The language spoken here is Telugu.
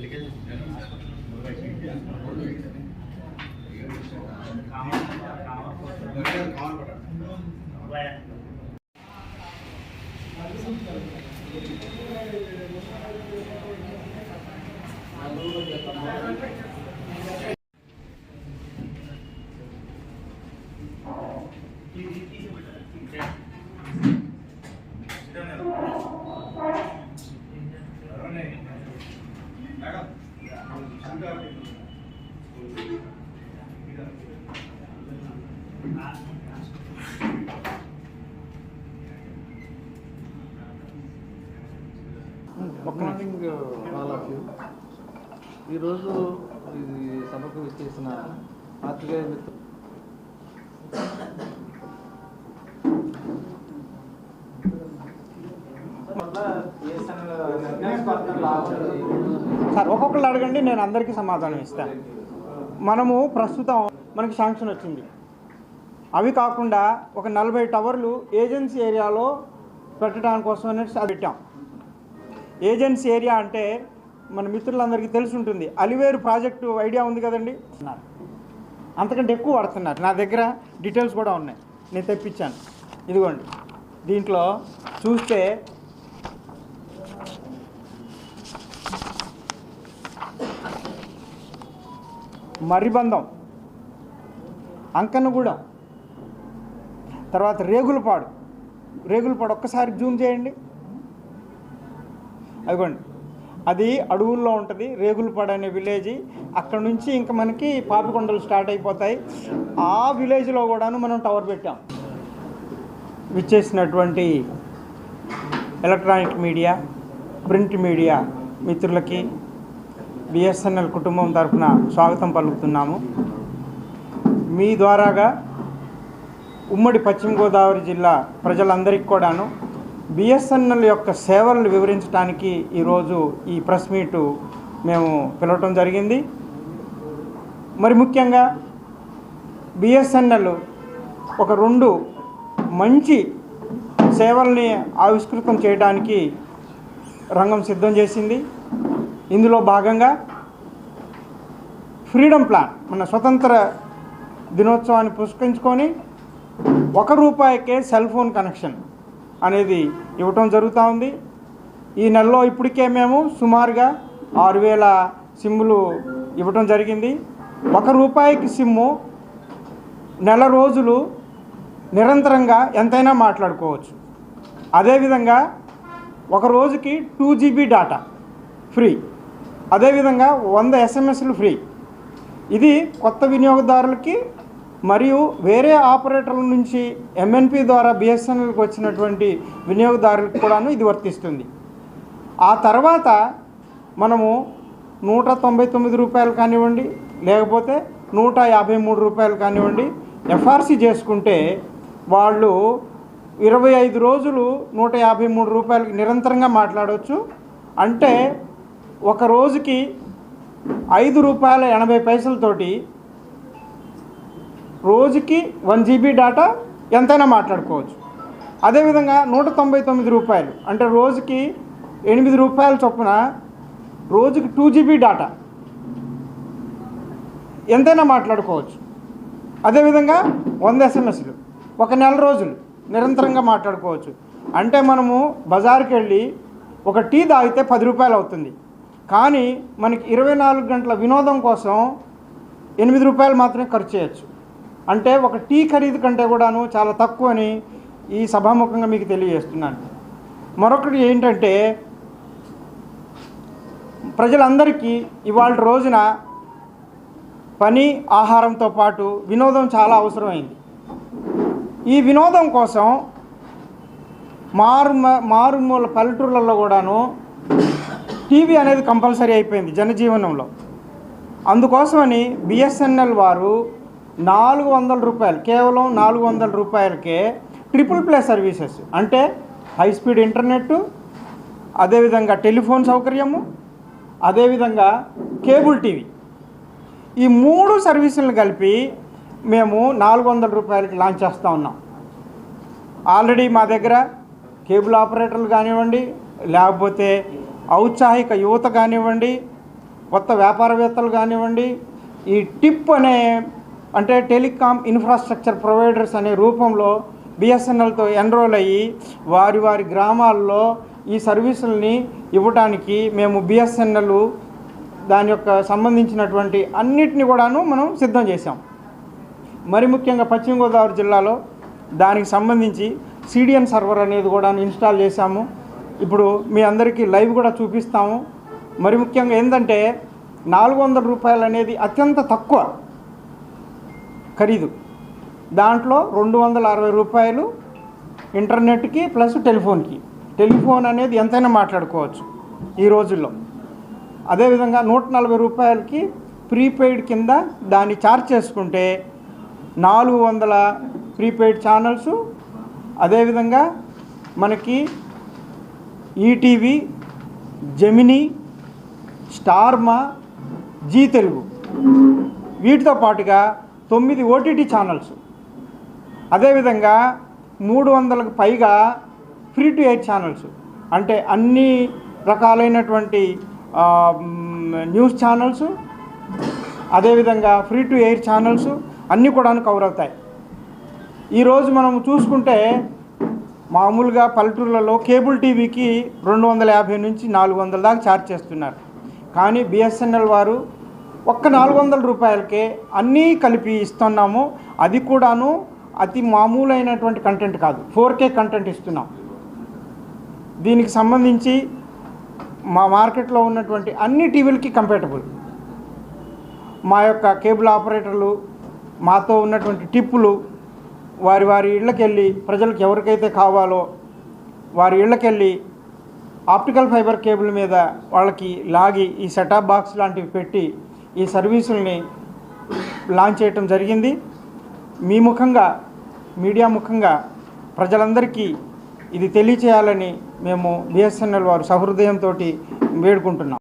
लेकिन good morning all of you ఈరోజు ఇది సభకు విచ్చేసిన పాత్రికేయ మిత్రు సార్ ఒక్కొక్కళ్ళు అడగండి నేను అందరికీ సమాధానం ఇస్తాను. మనము ప్రస్తుతం మనకి శాంక్షన్ వచ్చింది. అవి కాకుండా ఒక నలభై టవర్లు ఏజెన్సీ ఏరియాలో పెట్టడానికి కోసం అనేసి అది పెట్టాం. ఏజెన్సీ ఏరియా అంటే మన మిత్రులందరికీ తెలిసి ఉంటుంది అలివేరు ప్రాజెక్టు ఐడియా ఉంది కదండి? అంతకంటే ఎక్కువ పడుతున్నారు నా దగ్గర డీటెయిల్స్ కూడా ఉన్నాయి. నేను తెప్పించాను. ఇదిగోండి. దీంట్లో చూస్తే మర్రిబంధం అంకన్నగూడెం తర్వాత రేగులపాడు. రేగులపాడు ఒక్కసారి జూమ్ చేయండి. అదిగోండి. అది అడవుల్లో ఉంటుంది రేగులపాడు అనే విలేజ్. అక్కడ నుంచి ఇంకా మనకి పాపికొండలు స్టార్ట్ అయిపోతాయి. ఆ విలేజ్లో కూడాను మనం టవర్ పెట్టాం. విచ్చేసినటువంటి ఎలక్ట్రానిక్ మీడియా ప్రింట్ మీడియా మిత్రులకి బిఎస్ఎన్ఎల్ కుటుంబం తరఫున స్వాగతం పలుకుతున్నాము. మీ ద్వారాగా ఉమ్మడి పశ్చిమ గోదావరి జిల్లా ప్రజలందరికీ కూడాను బిఎస్ఎన్ఎల్ యొక్క సేవలను వివరించడానికి ఈరోజు ఈ ప్రెస్ మీటు మేము పిలవటం జరిగింది. మరి ముఖ్యంగా బిఎస్ఎన్ఎల్ ఒక రెండు మంచి సేవల్ని ఆవిష్కృతం చేయడానికి రంగం సిద్ధం చేసింది. ఇందులో భాగంగా ఫ్రీడమ్ ప్లాన్ మన స్వతంత్ర దినోత్సవాన్ని పురస్కరించుకొని ఒక రూపాయికే సెల్ ఫోన్ కనెక్షన్ అనేది ఇవ్వటం జరుగుతూ ఉంది. ఈ నెలలో ఇప్పటికే మేము సుమారుగా ఆరు వేల సిమ్ములు ఇవ్వటం జరిగింది. ఒక రూపాయికి సిమ్ము నెల రోజులు నిరంతరంగా ఎంతైనా మాట్లాడుకోవచ్చు. అదేవిధంగా ఒక రోజుకి టూ జీబీ డాటా ఫ్రీ. అదేవిధంగా వంద ఎస్ఎంఎస్లు ఫ్రీ. ఇది కొత్త వినియోగదారులకి మరియు వేరే ఆపరేటర్ల నుంచి ఎంఎన్పి ద్వారా బిఎస్ఎన్ఎల్కి వచ్చినటువంటి వినియోగదారులకు కూడాను ఇది వర్తిస్తుంది. ఆ తర్వాత మనము నూట తొంభై తొమ్మిది రూపాయలు కానివ్వండి లేకపోతే నూట యాభై మూడు రూపాయలు కానివ్వండి ఎఫ్ఆర్సి చేసుకుంటే వాళ్ళు ఇరవై ఐదు రోజులు నూట యాభై మూడు రూపాయలకి నిరంతరంగా మాట్లాడవచ్చు అంటే ఒక రోజుకి ఐదు రూపాయల ఎనభై పైసలతోటి రోజుకి వన్ జీబీ డేటా ఎంతైనా మాట్లాడుకోవచ్చు. అదేవిధంగా నూట తొంభై తొమ్మిది రూపాయలు అంటే రోజుకి ఎనిమిది రూపాయల చొప్పున రోజుకి టూ జీబీ డేటా ఎంతైనా మాట్లాడుకోవచ్చు. అదేవిధంగా వంద ఎస్ఎంఎస్లు ఒక నెల రోజులు నిరంతరంగా మాట్లాడుకోవచ్చు. అంటే మనము బజార్కి వెళ్ళి ఒక టీ తాగితే పది రూపాయలు అవుతుంది. కానీ మనకి ఇరవై నాలుగు గంటల వినోదం కోసం ఎనిమిది రూపాయలు మాత్రమే ఖర్చు చేయొచ్చు. అంటే ఒక టీ ఖరీదు కంటే కూడాను చాలా తక్కువ అని ఈ సభాముఖంగా మీకు తెలియజేస్తున్నాను. మరొకటి ఏంటంటే ప్రజలందరికీ ఇవాళ రోజున పని ఆహారంతో పాటు వినోదం చాలా అవసరమైంది. ఈ వినోదం కోసం మారు మారుమూల పల్లెటూర్లలో కూడాను టీవీ అనేది కంపల్సరీ అయిపోయింది జనజీవనంలో. అందుకోసమని బిఎస్ఎన్ఎల్ వారు నాలుగు వందల రూపాయలు కేవలం నాలుగు వందల రూపాయలకే ట్రిపుల్ ప్లే సర్వీసెస్ అంటే హై స్పీడ్ ఇంటర్నెట్ అదేవిధంగా టెలిఫోన్ సౌకర్యము అదేవిధంగా కేబుల్ టీవీ ఈ మూడు సర్వీసులను కలిపి మేము నాలుగు వందల రూపాయలకి లాంచ్ చేస్తూ ఉన్నాం. ఆల్రెడీ మా దగ్గర కేబుల్ ఆపరేటర్లు కానివ్వండి లేకపోతే ఔత్సాహిక యువత కానివ్వండి కొత్త వ్యాపారవేత్తలు కానివ్వండి ఈ టిప్ అనే అంటే టెలికాం ఇన్ఫ్రాస్ట్రక్చర్ ప్రొవైడర్స్ అనే రూపంలో బిఎస్ఎన్ఎల్తో ఎన్రోల్ అయ్యి వారి వారి గ్రామాల్లో ఈ సర్వీసుల్ని ఇవ్వడానికి మేము బిఎస్ఎన్ఎల్ దాని యొక్క సంబంధించినటువంటి అన్నిటిని కూడాను మనం సిద్ధం చేశాం. మరి ముఖ్యంగా పశ్చిమ గోదావరి జిల్లాలో దానికి సంబంధించి సిడిఎన్ సర్వర్ అనేది కూడా ఇన్స్టాల్ చేశాము. ఇప్పుడు మీ అందరికీ లైవ్ కూడా చూపిస్తాము. మరి ముఖ్యంగా ఏంటంటే నాలుగు వందల రూపాయలు అనేది అత్యంత తక్కువ ఖరీదు. దాంట్లో రెండు వందల అరవై రూపాయలు ఇంటర్నెట్కి ప్లస్ టెలిఫోన్కి. టెలిఫోన్ అనేది ఎంతైనా మాట్లాడుకోవచ్చు ఈ రోజుల్లో. అదేవిధంగా నూట నలభై రూపాయలకి ప్రీపెయిడ్ కింద దాన్ని ఛార్జ్ చేసుకుంటే నాలుగు వందల ప్రీపెయిడ్ ఛానల్స్ అదేవిధంగా మనకి ETV Gemini Star Maa G Telugu. వీటితో పాటుగా తొమ్మిది ఓటీటీ ఛానల్స్. అదేవిధంగా మూడు వందలకు పైగా ఫ్రీ టు ఎయిర్ ఛానల్స్. అంటే అన్ని రకాలైనటువంటి న్యూస్ ఛానల్స్ అదేవిధంగా ఫ్రీ టు ఎయిర్ ఛానల్స్ అన్నీ కూడా కవర్ అవుతాయి. ఈరోజు మనం చూసుకుంటే మామూలుగా పల్లెటూర్లలో కేబుల్ టీవీకి రెండు వందల యాభై నుంచి నాలుగు వందల దాకా ఛార్జ్ చేస్తున్నారు. కానీ బిఎస్ఎన్ఎల్ వారు ఒక్క నాలుగు వందల రూపాయలకే అన్నీ కలిపి ఇస్తున్నాము. అది కూడాను అతి మామూలైనటువంటి కంటెంట్ కాదు. ఫోర్ కే కంటెంట్ ఇస్తున్నాం. దీనికి సంబంధించి మా మార్కెట్లో ఉన్నటువంటి అన్ని టీవీలకి కంపేటబుల్ మా యొక్క కేబుల్ ఆపరేటర్లు మాతో ఉన్నటువంటి టిప్పులు వారి వారి ఇళ్ళకెళ్ళి ప్రజలకు ఎవరికైతే కావాలో వారి ఇళ్ళకెళ్ళి ఆప్టికల్ ఫైబర్ కేబుల్ మీద వాళ్ళకి లాగి ఈ సెటాప్ బాక్స్ లాంటివి పెట్టి ఈ సర్వీసుల్ని లాంచ్ చేయటం జరిగింది. మీ ముఖంగా మీడియా ముఖంగా ప్రజలందరికీ ఇది తెలియచేయాలని మేము బిఎస్ఎన్ఎల్ వారు సహృదయంతో వేడుకుంటున్నాం.